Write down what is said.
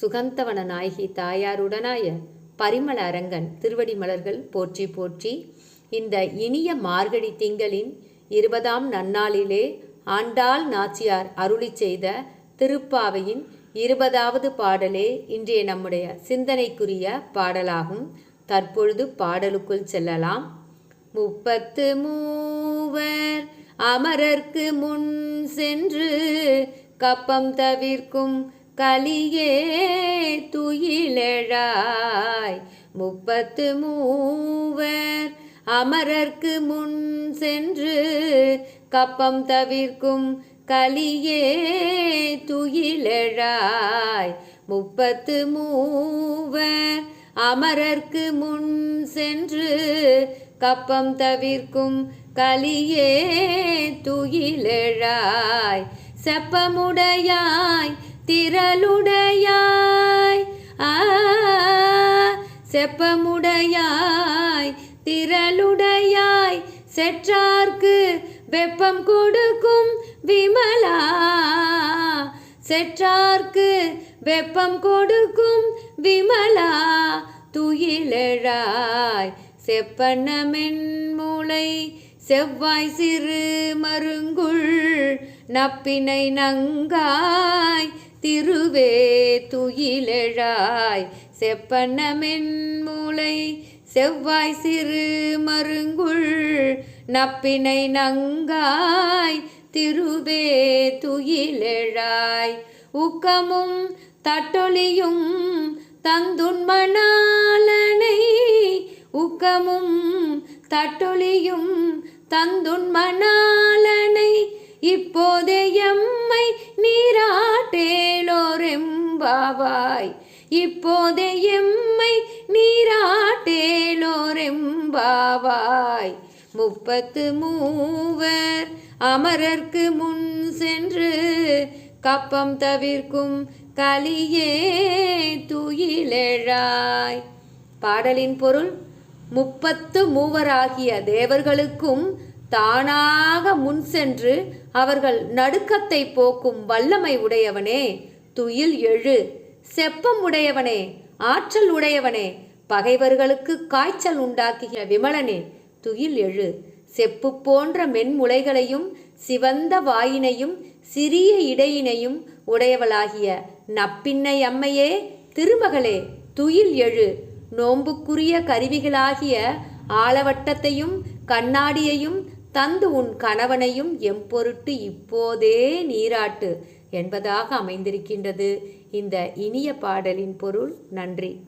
சுகந்தவன நாயகி தாயாருடனாய பரிமள அரங்கன் திருவடி மலர்கள் போற்றி போற்றி இந்த இனிய மார்கழி திங்களின் இருபதாம் நன்னாளிலே ஆண்டாள் நாச்சியார் அருளி செய்த திருப்பாவையின் இருபதாவது பாடலே இன்றைய நம்முடைய சிந்தனைக்குரிய பாடலாகும். தற்பொழுது பாடலுக்குள் செல்லலாம். முப்பத்து மூவர் அமரர்க்கு முன் சென்று கப்பம் தவிர்க்கும் கலியே துயிலழாய். முப்பத்து மூவர் அமரர்க்கு முன் சென்று கப்பம் தவிர்க்கும் கலியே துயிலழாய். முப்பத்து மூவர் அமரர்க்கு முன் சென்று கப்பம் தவிர்க்கும் கலியே துயிலழாய். செப்பமுடையாய் திரளுடையாய். ஆ செப்பமுடையாய். திரளுடையாய். செற்றார்க்கு வெப்பம் கொடுக்கும் விமலா. செற்றார்க்கு வெப்பம் கொடுக்கும் விமலா. துயிலெழாய். செப்பனமென்மூளை செவ்வாய் சிறு மருங்குள் நப்பினை நங்காய். திருவே துயிலழாய் செப்பனமென்மூளை செவ்வாய் சிறு மருங்குள் நப்பினை நங்காய் திருவே துயிலழாய் உக்கமும் தட்டொலியும் தந்துண்மணாலனை உக்கமும் தட்டொலியும் தந்துண்மணாலனை இப்போ நீராட்டேலோரெம்பாவாய் இப்போதே எம்மை நீராட்டேலோரெம்பாவாய். முப்பத்து மூவர் அமரர்க்கு முன் சென்று கப்பம் தவிர்க்கும் கலியே துயிலெழாய். பாடலின் பொருள் முப்பத்து மூவராகிய தேவர்களுக்கும் தானாக முன் சென்று அவர்கள் நடுக்கத்தை போக்கும் வல்லமை உடையவனே துயில் எழு. செப்பம் உடையவனே ஆற்றல் உடையவனே பகைவர்களுக்கு காய்ச்சல் உண்டாக்குகிற விமலனே துயில் எழு. செப்பு போன்ற மென்முளைகளையும் சிவந்த வாயினையும் சிறிய இடையினையும் உடையவளாகிய நப்பின்னை அம்மையே திருமகளே துயில் எழு. நோம்புக்குரிய கருவிகளாகிய ஆலவட்டத்தையும் கண்ணாடியையும் தந்து உன் கணவனையும் எம்பொருட்டு இப்போதே நீராட்டு. என்பதாக அமைந்திருக்கின்றது. இந்த இனிய பாடலின் பொருள் நன்றி.